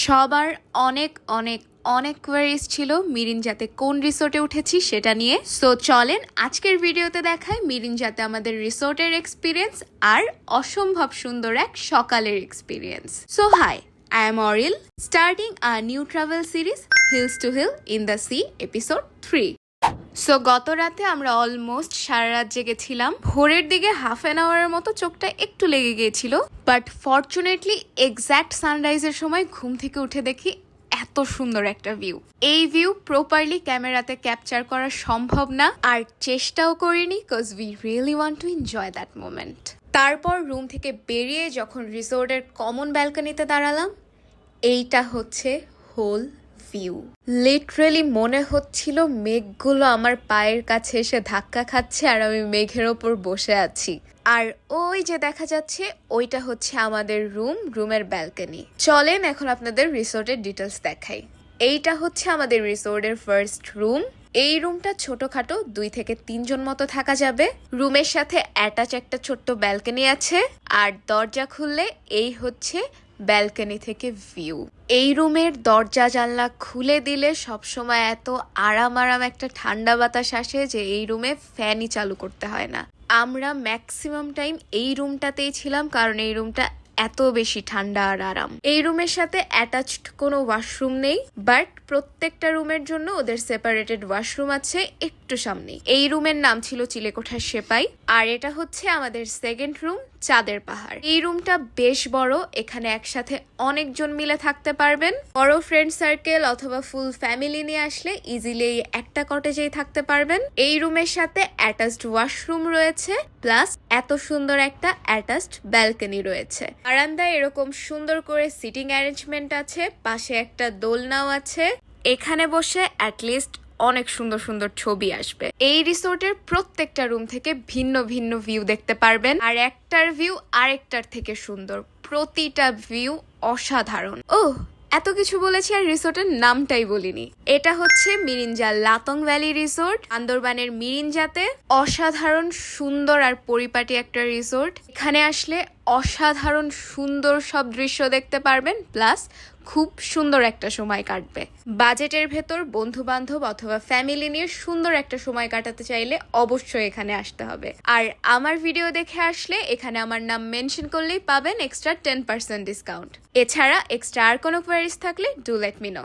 সবার অনেক অনেক অনেক কোয়ারিজ ছিল। মিরিঞ্জাতে কোন রিসোর্টে উঠেছি সেটা নিয়ে। সো চলেন আজকের ভিডিওতে দেখায় মিরিঞ্জাতে আমাদের রিসোর্টের এক্সপিরিয়েন্স আর অসম্ভব সুন্দর এক সকালের experience so hi I am অরিল starting a new travel series hills to hill in the sea episode three so গত রাতে আমরা অলমোস্ট সারা রাত জেগেছিলাম ভোরের দিকে হাফ অ্যান আওয়ারের মতো চোখটা একটু লেগে গিয়েছিল। বাট ফর্চুনেটলি এক্স্যাক্ট সানরাইজের সময় ঘুম থেকে উঠে দেখি এত সুন্দর একটা ভিউ এই ভিউ প্রপারলি ক্যামেরাতে ক্যাপচার করা সম্ভব না। আর চেষ্টাও করিনি cause we really want to enjoy that moment তারপর রুম থেকে বেরিয়ে যখন রিসোর্টের কমন ব্যালকনিতে দাঁড়ালাম, এইটা হচ্ছে হোল ভিউ লিটারেলি মনে হচ্ছিল মেঘগুলো আমার পায়ের কাছে এসে ধাক্কা খাচ্ছে আর আমি মেঘের ওপর বসে আছি। আর ওই যে দেখা যাচ্ছে, ওইটা হচ্ছে আমাদের রুম, রুমের ব্যালকনি। চলেন এখন আপনাদের রিসোর্টের ডিটেলস দেখাই। এইটা হচ্ছে আমাদের রিসোর্টের ফার্স্ট রুম। এই রুমটা ছোটখাটো, দুই থেকে তিনজন মতো থাকা যাবে। রুমের সাথে অ্যাটাচ একটা ছোট্ট ব্যালকনি আছে। আর দরজা খুললে এই হচ্ছে ব্যালকনি থেকে ভিউ। এই রুমের দরজা জানলা খুলে দিলে সবসময় এত আরাম আরাম একটা ঠান্ডা বাতাস আসে যে এই রুমে ফ্যানই চালু করতে হয় না। আমরা ম্যাক্সিমাম টাইম এই রুমটাতেই ছিলাম, কারণ এই রুমটা এত বেশি ঠান্ডা আর আরাম। এই রুমের সাথে অ্যাটাচড কোনো ওয়াশরুম নেই বাট প্রত্যেকটা রুমের জন্য ওদের সেপারেটেড ওয়াশরুম আছে একটু সামনে এই রুমের নাম ছিল চিলেকোঠার সেপাই, আর এটা হচ্ছে আমাদের সেকেন্ড রুম চাঁদের পাহাড়। এই রুমটা বেশ বড়, এখানে একসাথে অনেকজন মিলে থাকতে পারবেন। বড় ফ্রেন্ড সার্কেল অথবা ফুল ফ্যামিলি নিয়ে আসলে ইজিলি একটা কটেজেই থাকতে পারবেন। এই রুমের সাথে অ্যাটাচড ওয়াশরুম রয়েছে প্লাস এত সুন্দর একটা অ্যাটাচড ব্যালকনি রয়েছে। বারান্দায় এরকম সুন্দর করে সিটিং অ্যারেঞ্জমেন্ট আছে, পাশে একটা দোলনাও আছে। এখানে বসে অ্যাটলিস্ট অনেক সুন্দর সুন্দর ছবি আসবে। এই রিসোর্টের প্রত্যেকটা রুম থেকে ভিন্ন ভিন্ন ভিউ দেখতে পারবেন। আর একটার ভিউ আরেকটার থেকে সুন্দর। প্রতিটা ভিউ অসাধারণ। ও এত কিছু বলেছি আর রিসোর্টের নামটাই বলিনি। এটা হচ্ছে মিরিঞ্জা লাতং ভ্যালি রিসোর্ট। আন্দরবানের মিরিঞ্জাতে অসাধারণ সুন্দর আর পরিপাটি একটা রিসোর্ট। এখানে আসলে অসাধারণ সুন্দর সব দৃশ্য দেখতে পারবেন, প্লাস খুব সুন্দর একটা সময় কাটবে। বাজেটের ভেতর বন্ধু বান্ধব অথবা ফ্যামিলি নিয়ে সুন্দর একটা সময় কাটাতে চাইলে অবশ্যই এখানে আসতে হবে। আর আমার ভিডিও দেখে আসলে এখানে আমার নাম মেনশন করলেই পাবেন এক্সট্রা টেন পার্সেন্ট ডিসকাউন্ট। এছাড়া এক্সট্রা আর কোনো কোয়ারিজ থাকলে ডু লেট মি নো।